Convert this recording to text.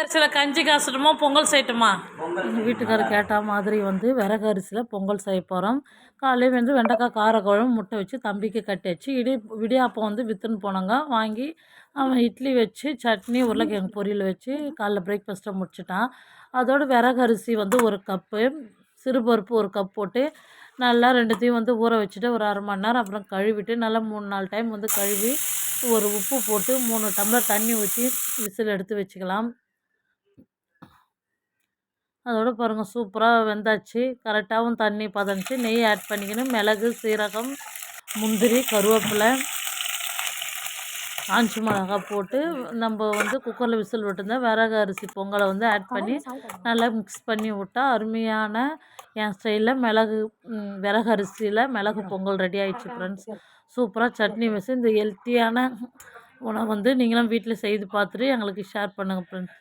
அரிசியில் கஞ்சி காசட்டுமா பொங்கல் செய்யட்டுமா? எங்கள் வீட்டுக்காரர் கேட்ட மாதிரி வந்து விறகு அரிசியில் பொங்கல் செய்ய போகிறோம் காலையில் வந்து வெண்டைக்காய் காரக்குழம்பு முட்டை வச்சு தம்பிக்கு கட்டி வச்சு இடி இடியாப்பம் வந்து விற்றுன்னு போனோங்க. வாங்கி அவன் இட்லி வச்சு சட்னி உருளைக்கிழங்கு பொரியல் வச்சு காலைல பிரேக்ஃபாஸ்ட்டை முடிச்சிட்டான். அதோட விறகு அரிசி வந்து ஒரு கப்பு சிறுபருப்பு ஒரு கப் போட்டு நல்லா ரெண்டுத்தையும் வந்து ஊற வச்சுட்டு ஒரு அரை மணி நேரம் அப்புறம் கழுவிட்டு நல்லா மூணு நாலு டைம் வந்து கழுவி ஒரு உப்பு போட்டு மூணு டம்ளர் தண்ணி ஊற்றி விசில் எடுத்து வச்சுக்கலாம். அதோட பாருங்கள் சூப்பராக வெந்தாச்சு. கரெக்டாகவும் தண்ணி பதனிச்சு நெய் ஆட் பண்ணிக்கணும். மிளகு சீரகம் முந்திரி கருவேப்பிலை காஞ்சி மிளகா போட்டு நம்ம வந்து குக்கரில் விசில் விட்டுருந்தா விறகு அரிசி பொங்கலை வந்து ஆட் பண்ணி நல்லா மிக்ஸ் பண்ணி விட்டா அருமையான என் ஸ்டைலில் மிளகு விறகு அரிசியில் மிளகு பொங்கல் ரெடி ஆயிடுச்சு ஃப்ரெண்ட்ஸ் சூப்பராக சட்னி வச்சு இந்த ஹெல்த்தியான உணவு வந்து நீங்களும் வீட்டில் செய்து பார்த்துட்டு எங்களுக்கு ஷேர் பண்ணுங்கள் ஃப்ரெண்ட்ஸ்